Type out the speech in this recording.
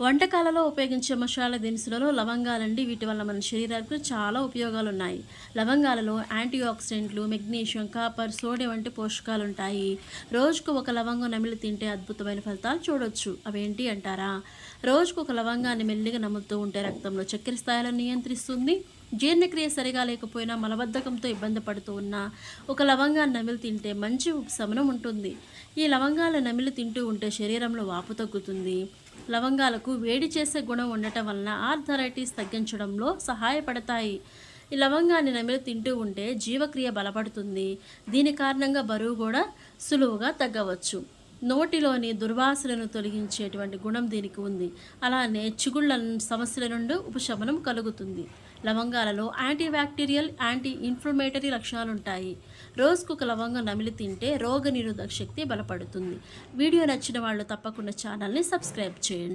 వంటకాలలో ఉపయోగించే మసాలా దినుసులలో లవంగాలండి వీటి వల్ల మన శరీరానికి చాలా ఉపయోగాలు ఉన్నాయి లవంగాలలో యాంటీ ఆక్సిడెంట్లు మెగ్నీషియం కాపర్ సోడియం వంటి పోషకాలు ఉంటాయి రోజుకు ఒక లవంగం నమిలి తింటే అద్భుతమైన ఫలితాలు చూడొచ్చు. అవేంటి అంటారా? రోజుకు ఒక లవంగాన్ని మెల్లిగా నములుతూ ఉంటే రక్తంలో చక్కెర స్థాయిలను నియంత్రిస్తుంది. జీర్ణక్రియ సరిగా లేకపోయినా మలబద్ధకంతో ఇబ్బంది పడుతూ ఉన్నా ఒక లవంగాన్ని నమిలి తింటే మంచి ఉపశమనం ఉంటుంది. ఈ లవంగాల నమిలి తింటూ ఉంటే శరీరంలో వాపు తగ్గుతుంది. లవంగాలకు వేడి చేసే గుణం ఉండటం వలన ఆర్థరైటిస్ తగ్గించడంలో సహాయపడతాయి. ఈ లవంగాన్ని నమిలి తింటూ ఉంటే జీవక్రియ బలపడుతుంది. దీని కారణంగా బరువు కూడా సులువుగా తగ్గవచ్చు. నోటిలోని దుర్వాసనను తొలగించేటువంటి గుణం దీనికి ఉంది. అలానే చిగుళ్ళ సమస్యల నుండి ఉపశమనం కలుగుతుంది. లవంగాలలో యాంటీ బ్యాక్టీరియల్ యాంటీ ఇన్ఫ్లమేటరీ లక్షణాలు ఉంటాయి రోజుకు ఒక లవంగం నమిలి తింటే రోగ నిరోధక శక్తి బలపడుతుంది. వీడియో నచ్చిన వాళ్ళు తప్పకుండా ఛానల్ని సబ్స్క్రైబ్ చేయండి.